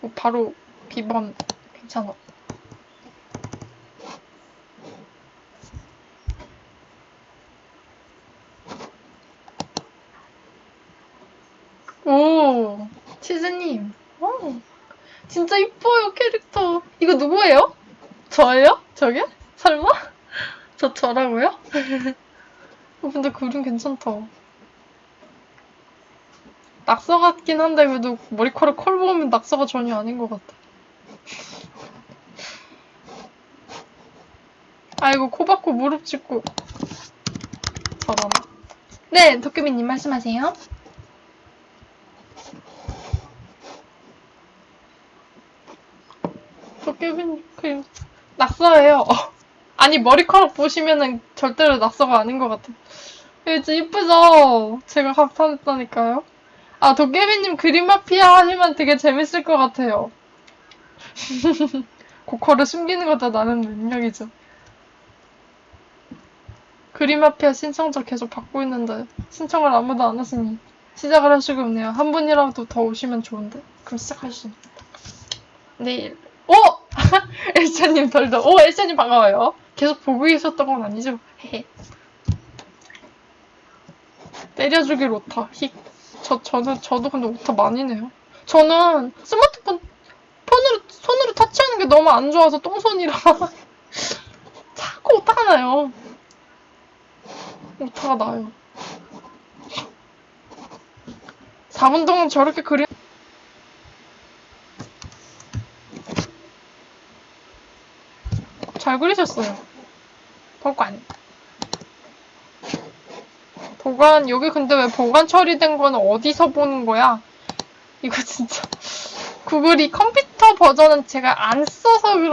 뭐 바로 비번 괜찮아. 오, 치즈님. 오, 진짜 이뻐요, 캐릭터. 이거 누구예요? 저예요? 저게? 설마? 저 저라고요? 어, 근데 그림 괜찮다. 낙서 같긴 한데 그래도 머리카락 컬 보면 낙서가 전혀 아닌 것 같아. 아이고 코 박고 무릎 짚고 저런. 네, 도깨비님 말씀하세요. 도깨비님 그림 낙서예요. 아니 머리카락 보시면은 절대로 낙서가 아닌 것 같아. 이거 이쁘죠? 제가 감탄했다니까요. 아 도깨비님 그림 마피아 하시면 되게 재밌을 것 같아요. 고퀄을 숨기는 것도 나름 능력이죠. 그림 마피아 신청자 계속 받고 있는데 신청을 아무도 안 하시니 시작을 하시고 있네요. 한 분이라도 더 오시면 좋은데. 그럼 시작하시죠. 내일. 오! 엘샤님 덜덜. 오, 엘샤님 반가워요. 계속 보고 계셨던 건 아니죠? 헤헤. 때려주길 오타. 히. 저, 저는, 저도 근데 오타 많이 내요. 저는 스마트폰, 폰으로, 손으로 터치하는 게 너무 안 좋아서 똥손이라. 자꾸 오타가 나요. 오타가 나요. 4분 동안 저렇게 그리 잘 그리셨어요. 보관. 보관, 여기 근데 왜 보관 처리된 거는 어디서 보는 거야? 이거 진짜. 구글이 컴퓨터 버전은 제가 안 써서 그런